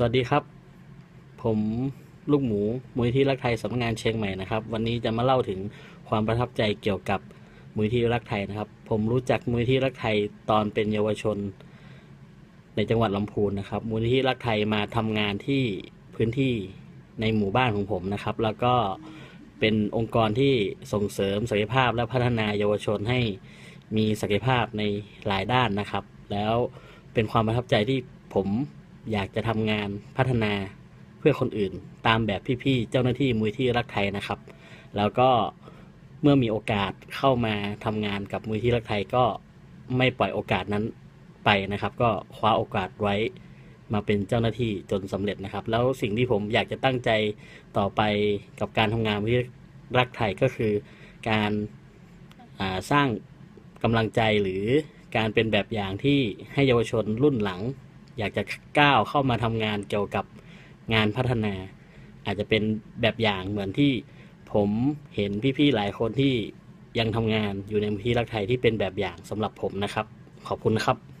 สวัสดีครับ ผมลูกหมูมูลที่รักไทยสำนักงานเชียงใหม่นะครับ วันนี้จะมาเล่าถึงความประทับใจเกี่ยวกับมูลที่รักไทยนะครับ ผมรู้จักมูลที่รักไทยตอนเป็นเยาวชน ในจังหวัดลำพูนนะครับ มูลที่รักไทยมาทำงานที่พื้นที่ในหมู่บ้านของผมนะครับ แล้วก็เป็นองค์กรที่ส่งเสริมศักยภาพและพัฒนาเยาวชนให้มีศักยภาพในหลายด้านนะครับ แล้วเป็นความประทับใจที่ผม อยากจะทำงานพัฒนาเพื่อคนอื่น ตามแบบพี่ๆเจ้าหน้าที่มูลที่รักไทยนะครับ แล้วก็เมื่อมีโอกาสเข้ามาทำงานกับมูลที่รักไทยก็ไม่ปล่อยโอกาสนั้นไปนะครับ ก็คว้าโอกาสไว้มาเป็นเจ้าหน้าที่จนสำเร็จนะครับ แล้วสิ่งที่ผมอยากจะตั้งใจต่อไปกับการทำงานมูลที่รักไทยก็คือการาสร้างกำลังใจหรือการเป็นแบบอย่างที่ให้เยาวชนรุ่นหลัง อยากจะก้าวเข้ามาทำงานเกี่ยวกับงานพัฒนา อาจจะเป็นแบบอย่างเหมือนที่ผมเห็นพี่ๆหลายคนที่ยังทำงานอยู่ในมูลที่รักไทยที่เป็นแบบอย่างสำหรับผมนะครับ ขอบคุณครับ